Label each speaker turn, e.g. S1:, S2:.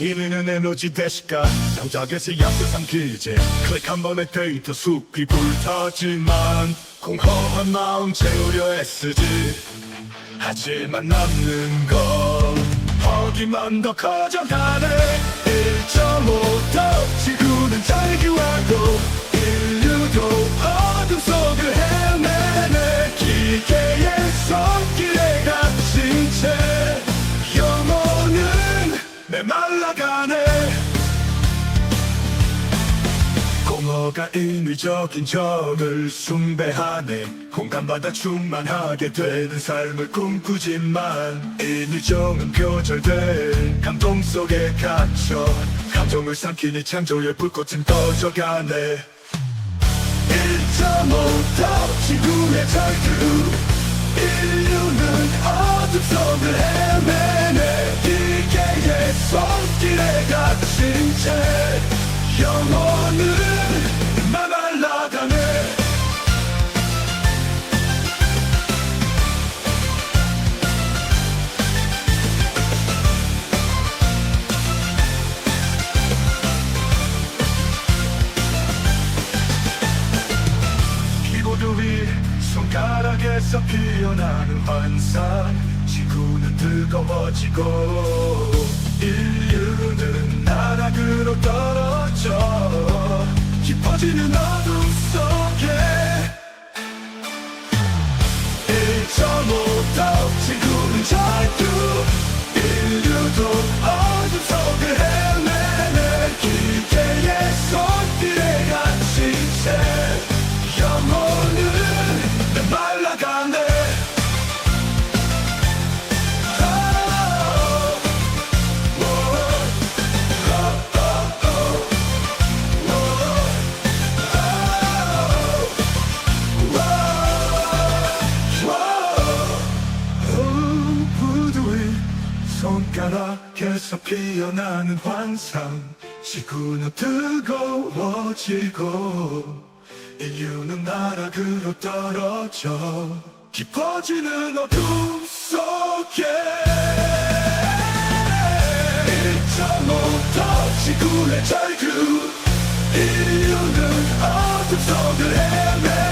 S1: 이르는 에너지 대시가 장작에서 약세상 기제 클릭 한 번에 데이터 숲이 불타지만 공허한 마음 채우려 애쓰지. 하지만 남는 건 허기만 더 커져가네 1.5더 지구는 자 공허가 인위적인 적을 숭배하네. 공감받아 충만하게 되는 삶을 꿈꾸지만 인위정은 표절된 감동 속에 갇혀 감정을 삼키니 창조의 불꽃은 꺼져가네. 1.5더 지구의 절규 인류는 어둠 속을 헤매네. 기계의 손길에 갇힌 채 영혼은 손가락에서 피어나는 환상. 지구는 뜨거워지고 인류는 나락으로 떨어져 깊어지는 어둠 손가락에서 피어나는 환상. 지구는 뜨거워지고 인류는 나락으로 떨어져 깊어지는 어둠 속에. 1.5더 지구의 절규 인류는 어둠 속을 헤매